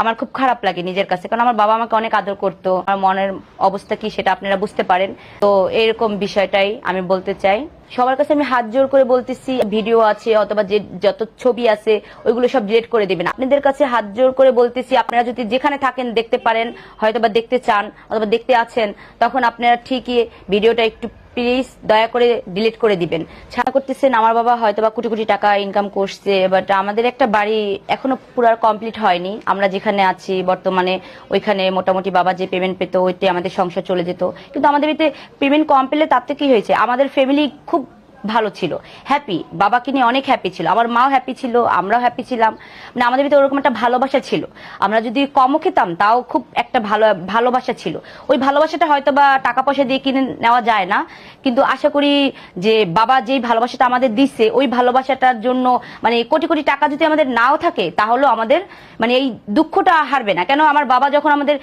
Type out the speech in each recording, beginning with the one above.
আমার খুব খারাপ লাগে নিজের কাছে। কারণ আমার বাবা আমাকে অনেক আদর করতো। আমার মনের অবস্থা কি সেটা আপনারা বুঝতে পারেন। তো এরকম বিষয়টাই আমি বলতে চাই। সবার কাছে আমি হাত জোর করে বলতেছি, ভিডিও আছে অথবা যে যত ছবি আছে, ওইগুলো সব ডিলিট করে দিবেন। আপনাদের কাছে হাত জোর করে বলতেছি, আপনারা যদি যেখানে থাকেন দেখতে পারেন, হয়তোবা দেখতে চান অথবা দেখতে আছেন, তখন আপনারা ঠিকই ভিডিওটা একটু প্লিজ দয়া করে ডিলিট করে দিবেন। ছাড়া করতেছেন আমার বাবা হয়তো বা কোটি কোটি টাকা ইনকাম করছে বাট আমাদের একটা বাড়ি এখনও পুরো কমপ্লিট হয়নি। আমরা যেখানে আছি বর্তমানে ওইখানে মোটামুটি বাবা যে পেমেন্ট পেত ওইতে আমাদের সংসার চলে যেত। কিন্তু আমাদের এতে পেমেন্ট কম পেলে তাতে কি হয়েছে? আমাদের ফ্যামিলি খুব ভালো ছিল। হ্যাপি বাবাকে নিয়ে অনেক হ্যাপি ছিল। আমার মাও হ্যাপি ছিল, আমরাও হ্যাপি ছিলাম। মানে আমাদের ভিতরে ওরকম একটা ভালোবাসা ছিল। আমরা যদি কমও খেতাম, তাও খুব একটা ভালো, ভালোবাসা ছিল। ওই ভালোবাসাটা হয়তো বা টাকা পয়সা দিয়ে কিনে নেওয়া যায় না। কিন্তু আশা করি যে বাবা যেই ভালোবাসাটা আমাদের দিচ্ছে, ওই ভালোবাসাটার জন্য মানে কোটি কোটি টাকা যদি আমাদের নাও থাকে, তাহলেও আমাদের মানে এই দুঃখটা হারবে না। কেন আমার বাবা যখন আমাদের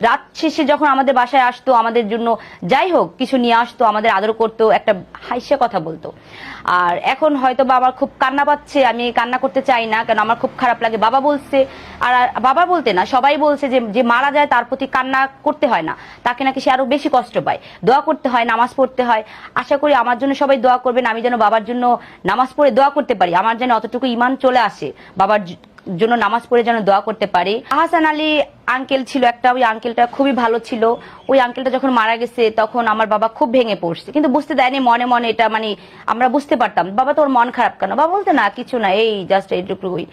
রাত শেষে যখন আমাদের বাসায় আসতো, আমাদের জন্য যাই হোক, কিছু নিয়ে আসতো, আমাদের আদর করতো, একটা হাইসে কথা বলতো। আর এখন হয়তো বা আমার খুব কান্না পাচ্ছে, আমি কান্না করতে চাই না, কেন আমার খুব খারাপ লাগে। বাবা বলছে, আর বাবা বলতে না, সবাই বলছে যে যে মারা যায় তার প্রতি কান্না করতে হয় না, তাকে নাকি সে আরও বেশি কষ্ট পায়। দোয়া করতে হয়, নামাজ পড়তে হয়। আশা করি আমার জন্য সবাই দোয়া করবেন, আমি যেন বাবার জন্য নামাজ পড়ে দোয়া করতে পারি। আমার যেন অতটুকু ইমান চলে আসে, বাবার জন্য নামাজ পড়ে যেন দোয়া করতে পারে। আহসান আলী আঙ্কেল ছিল একটা, ওই আঙ্কেলটা খুবই ভালো ছিল। ওই আঙ্কেলটা যখন মারা গেছে, তখন আমার বাবা খুব ভেঙে পড়ছে। কিন্তু বুঝতে দেয়নি মনে মনে এটা মানে আমরা বুঝতে পারতাম। বাবা তোর মন খারাপ কেন? বাবা বলতে, না, কিছু না, এই জাস্ট এইটুকুই